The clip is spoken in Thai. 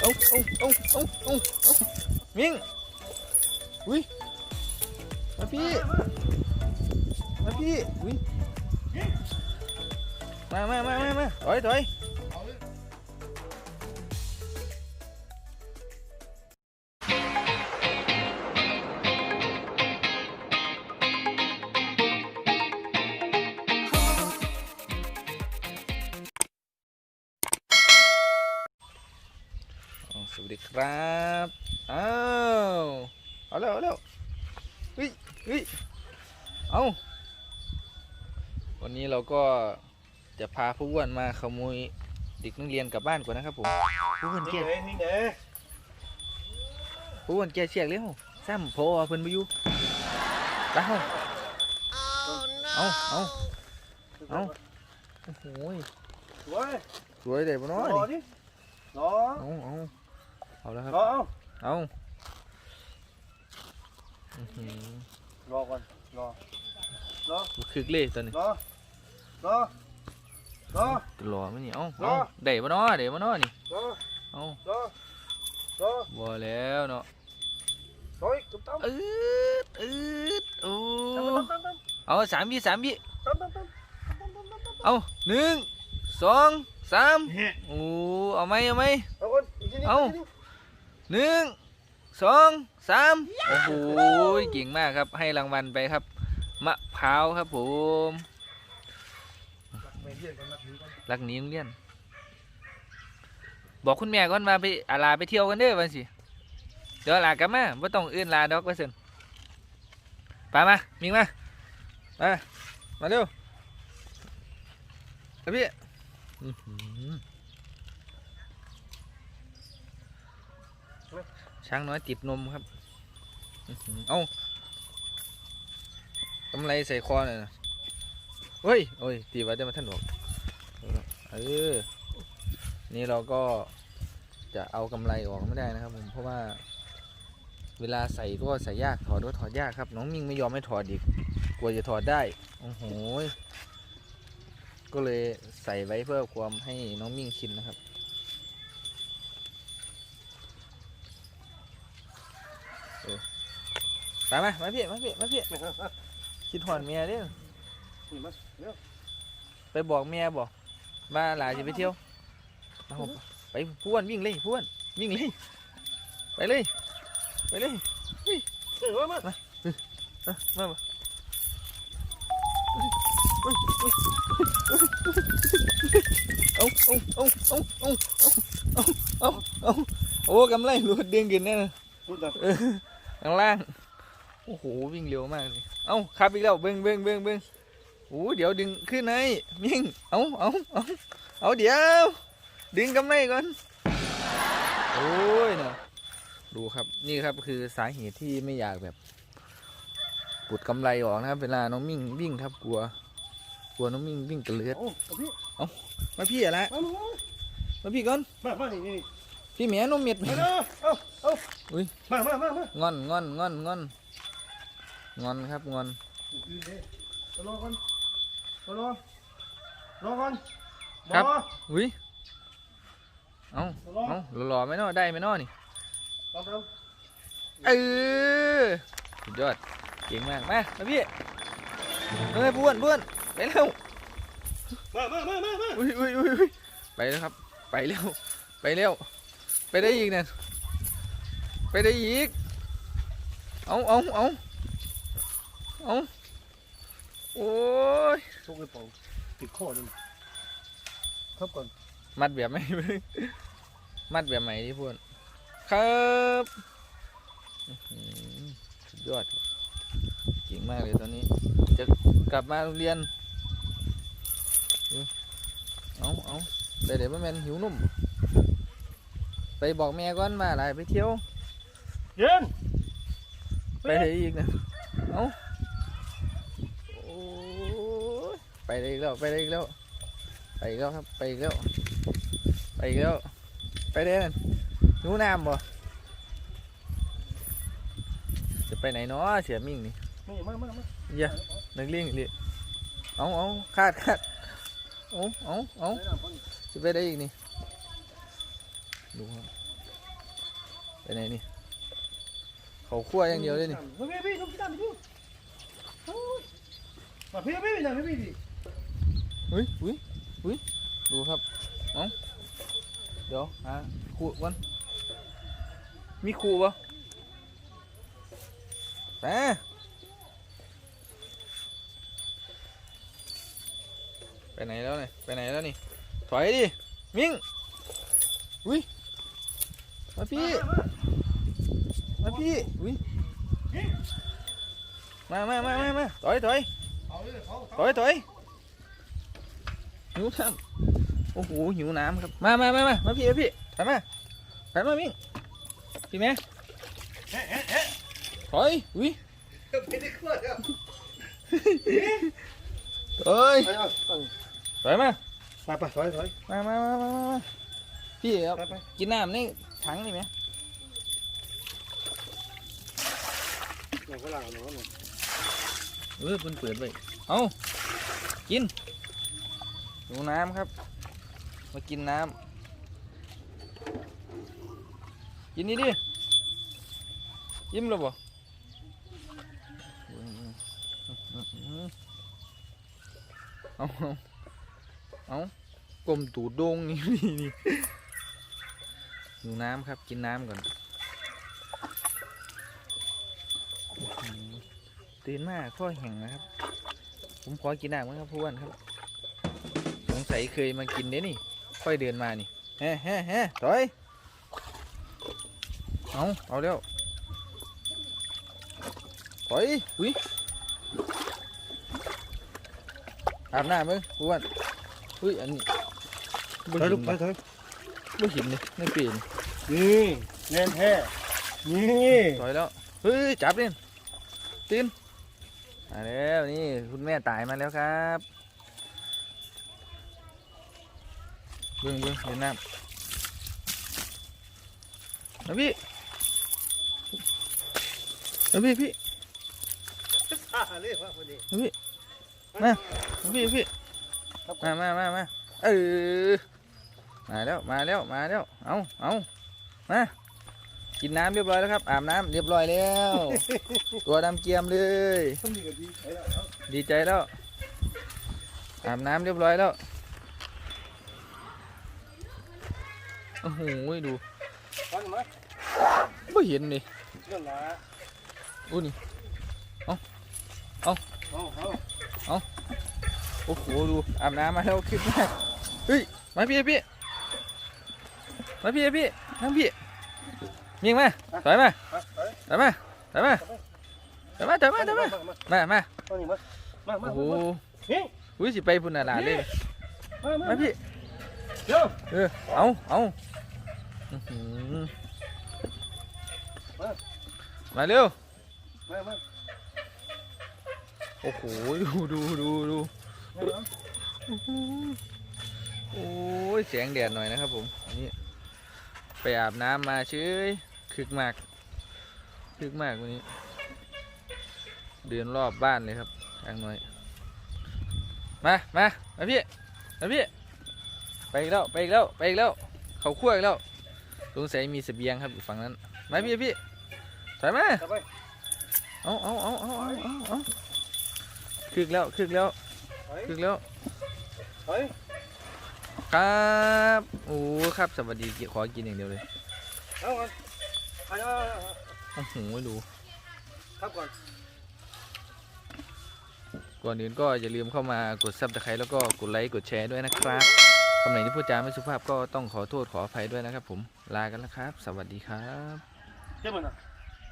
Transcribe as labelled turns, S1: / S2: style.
S1: เอาเอาเอาเอาเอาเอามิ่งอุ้ยมาพี่มาพี่อุ้ยมามามามามาถอยถอย สวัสดีครับอ้าวเอาแล้วเอาแล้วเฮ้ยเฮ้ยเอาวันนี้เราก็จะพาผู้อ้วนมาขโมยเด็กนักเรียนกลับบ้านก่อนนะครับผมผู้อ้วน
S2: นี่
S1: แก
S2: เด้นี่เด้
S1: ผู้อ้วนแกเชียกเลี้ยวซ้ำโพอเพิ่นไปอยู่ไปเฮาเอาเอาเอาโอ้โหย
S2: สวย
S1: สวยเลยปะ
S2: ร
S1: เนาะ
S2: อ
S1: นี่
S2: ดิรอ
S1: เอาเอา เอาแล้วครับ
S2: รอเอา
S1: เอาอื้อหือ
S2: รอก่อนรอรอ
S1: คึกเลยตอนนี้
S2: รอรอรอ
S1: รอมันนี่เอ้าร
S2: อ
S1: เอ้าได้ปะเนาะได้ปะเนาะนี่
S2: รอ
S1: เอ้าร
S2: อรอ
S1: บ่แล้วเนาะ
S2: ถอยตุ้มตั้ม
S1: อืดอืดโอ้
S2: ตั้มตั้มตั้ม
S1: เอาสามวิสามวิ
S2: ตั้มตั้มตั้ม
S1: เอาหนึ่งสองสาม
S2: เฮ้
S1: โอ้เอาไหมเอาไหม
S2: เอาคนอีกทีนี้
S1: เอา หนึ่งสองสามโอ้โหเก่งมากครับให้รางวัลไปครับ มะพร้าวครับผม
S2: รักนี้
S1: โรงเรียน บอกคุณแม่ก่อนมาไปอาลาไปเที่ยวกันเด้อวันสิเดี๋ยวลากลับมาไม่ต้องอื้อนลาดอกว่าสินไปมา มิงมามามาเร็วเอาพี่อื้อหือ ช้างน้อยติดนมครับ เอ้ากำไรใส่คอหน่อยนะเฮ้ยโอ้ย ตีไว้ได้มาท่านบอกเออ นี่เราก็จะเอากำไรออกไม่ได้นะครับผมเพราะว่า เวลาใส่ก็ใส่ยากถอดก็ถอดยากครับ น้องมิ่งไม่ยอมให้ถอดอีกกลัวจะถอดได้โอ้โหก็เลยใส่ไว้เพื่อความให้น้องมิ่งชินนะครับเออ ไปมามาพี่มาพี่มาพี่คิดหอนเมียเด้อ
S2: นี่มาเร็ว
S1: ไปบอกเมียบอกว่าหลานจะไปเที่ยวเอาไปพ้วนวิ่งเลยพ้วนวิ่งเลยไปเลยไปเลย
S2: เฮ้ยมามา
S1: มามามาเอาเอาเอาเอาเอาเอาเอาเอาโอ้กำไรหลุดเด้งขึ้นแน่นะ
S2: พูดแบบ
S1: เออข้างล่างโอ้โหวิ่งเร็วมากเลย เอาขับอีกแล้วเบิ้งเบิ้งเบิ้งเบิ้งโอ้เดี๋ยวดึงขึ้นให้มิ่งเอาเอาเอาเอาเดี๋ยว ดึงกำไรก่อน โอ้ยเนาะดูครับนี่ครับคือสาเหตุที่ไม่อยากแบบปุดกำไรออกนะครับ เวลาน้องมิ่งวิ่งครับกลัว กลัวน้องมิ่งวิ่งกระเลือด
S2: โอ้เอาพี่
S1: มาพี่อะละ
S2: มามา
S1: มาพี่ก่อน
S2: มามานี่นี่
S1: พี่เหมียนมเม็ด
S2: มาเด้อเอาเอา
S1: อุ้ย
S2: มามามามา
S1: งอนงอนงอนงอน งอนครับงอน
S2: รอก่อนรอรอก่อน
S1: ครับ
S2: รอ
S1: อุ้ยเอาเอาหล่อๆไหมเนาะได้ไหมเนาะนี่
S2: รอเร็ว
S1: เออสุดยอดเก่งมากมามาพี่เฮ้ยบ้วนบ้วนไปเร็ว
S2: มามามามามา
S1: อุ้ยอุ้ยอุ้ยอุ้ยไปแล้วครับ ไปเร็วไปเร็วไปได้อีกเนี่ยไปได้อีกเอาเอาเอา เอาโอ้ย
S2: พวกไอ้ปองติดข้อเลยครับก่อน
S1: มัดแบบไหนมัดแบบไหนที่พูดครับอื้อหือสุดยอดเก่งมากเลยตอนนี้ จะกลับมาโรงเรียนเอาเอาได้เดี๋ยวแม่นหิวนุ่ม ไปบอกแม่ก่อนมาอะไรไปเที่ยว
S2: เย็น
S1: ไปไหนอีกนะเอาโอ้ย ไปได้อีกแล้วไปได้อีกแล้วไปอีกแล้วครับไปอีกแล้วไปอีกแล้วไปได้นั่นหนูน้ำบ่จะไปไหนเนาะเสียมิ่งนี่
S2: นี่มามามา
S1: อย่านักเลี้ยงนี่เอาเอาคาดคาดเอาเอาเอา
S2: ไหนน่ะคน
S1: จะไปได้อีกนี่ดูครับไปไหนนี่เขาคั่วอย่างเดียวเลยนี่
S2: พี่พี่พี่ต้องกินน้ำพี่มาพี่พี่พี่นะพี่พี่ดิ
S1: อุ้ยอุ้ยอุ้ยดูครับเอ้าเดี๋ยวหาคู่วันมีคู่ปะแปไปไหนแล้วเนี่ยไปไหนแล้วนี่ ถอยดิ มิงอุ้ยมาพี่มาพี่อุ้ยมามามามามาถอยถอยถอยถอย หิวน้ำโอ้โหหิวน้ำครับมามามามามาพี่มาพี่ถอยมาถอยมามิ่งพี่แม่
S2: เอ๊ะเอ๊ะเอ๊ะ
S1: ถอยอุ้ย
S2: ไม่ได้ขวดอะ
S1: เอ้ย
S2: ไปเอา
S1: ถอยมา
S2: ไปไปถอยถอย
S1: มามามามามาพี่ครับ
S2: ไปไป
S1: กินน้ำในถังนี่ไหม
S2: หนูก็หลังหนูหนู
S1: เออเปิดเปิดไว้เอากิน หิวน้ำครับ มากินน้ำกินนี่ดิ ยิ้มแล้วบ่เอาเอาเอากลมตูดโดงนี่นี่นี่หิวน้ำครับ กินน้ำก่อน ตื่นมากข้อแห้งนะครับ ผมขอกินน้ำมั้งครับพวนครับ งสัยเคยมากินเด้นี่ ค่อยเดินมานี่เฮ้เฮ้เฮ้ถอย เอาเอาเร็วถอยอุ้ยอาบน้ำมึงพวนอุ้ยอันนี้บ่
S2: ถอย
S1: เห็
S2: ลู
S1: น
S2: กถอยถอย
S1: บ่เห็นเลยไม่เปลี่ยน
S2: นี่เล่นแท้นี่
S1: ถอยแล้วเฮ้ยจับเนี่ยตื่นมาแล้วนี่คุณแม่ตายมาแล้วครับ เบิ้งเบิ้งเล่นน้ำมาพี่มาพี่พี่
S2: อ่าเรียกว่าคนนี้
S1: มาพี่พี่มามามามาเออมาแล้วมาแล้วมาแล้วเอาเอามากินน้ำเรียบร้อยแล้วครับ อาบน้ำเรียบร้อยแล้ว ตัวดำเกรียมเลย
S2: คนนี้ก็ดีไปแล้ว
S1: ดีใจแล้วอาบน้ำเรียบร้อยแล้ว โอ้โหดู
S2: ฟังมา
S1: ไม่เห็นเลย
S2: เรื่องละ
S1: อู้นี่
S2: เอาเอา
S1: โอ้โหดูอาบน้ำมาแล้วคลิปมากเฮ้ยมาพี่พี่มาพี่พี่นั่งพี่ยิงมาถอยมา
S2: ไปไป
S1: ถอยมาถอยมาถอยมาถอยมาถอยมา
S2: มา
S1: มามา
S2: มานี่มามามา
S1: โอ้โห
S2: นี่
S1: อุ้ยสิไปพุ่นน่ะหลานเลย
S2: มามา
S1: มาพี่
S2: เดี๋ยว
S1: เออเอาเอาอื้อหือมาเร็ว
S2: มา
S1: โอ้โหดูดูดูดูโอ้ยแสงแดดหน่อยนะครับผมนนี้ไปอาบน้ำมาเฉยคึกมากคึกมากวันนี้ เดินรอบบ้านเลยครับอย่างน้อย มามามาพี่มาพี่ ไปอีกแล้วไปอีกแล้วไปอีกแล้วเขาคั่วอีกแล้วสงสัยมีเสบียงครับอยู่ฝั่งนั้นมาพี่พี่ถอยมา
S2: ต่อไป
S1: เอาเอาเอาเอาเอาเอาเอาคึกแล้วคึกแล้ว
S2: ถอย
S1: คึกแล้ว
S2: ถอย
S1: ครับโอ้ครับสวัสดีขอกินอย่างเดียวเลย
S2: เอาก่อนเอาเอาเอาเอา
S1: โอ้โหดู
S2: ครับก่อน
S1: ก่อนอื่นก็อย่าลืมเข้ามากดซับสไครต์แล้วก็กดไลค์กดแชร์ด้วยนะครับ คำไหนที่พูดจาไม่สุภาพก็ต้องขอโทษขออภัยด้วยนะครับผม ลากันแล้วครับ สวัสดีครับ
S2: เจ้ามันอะ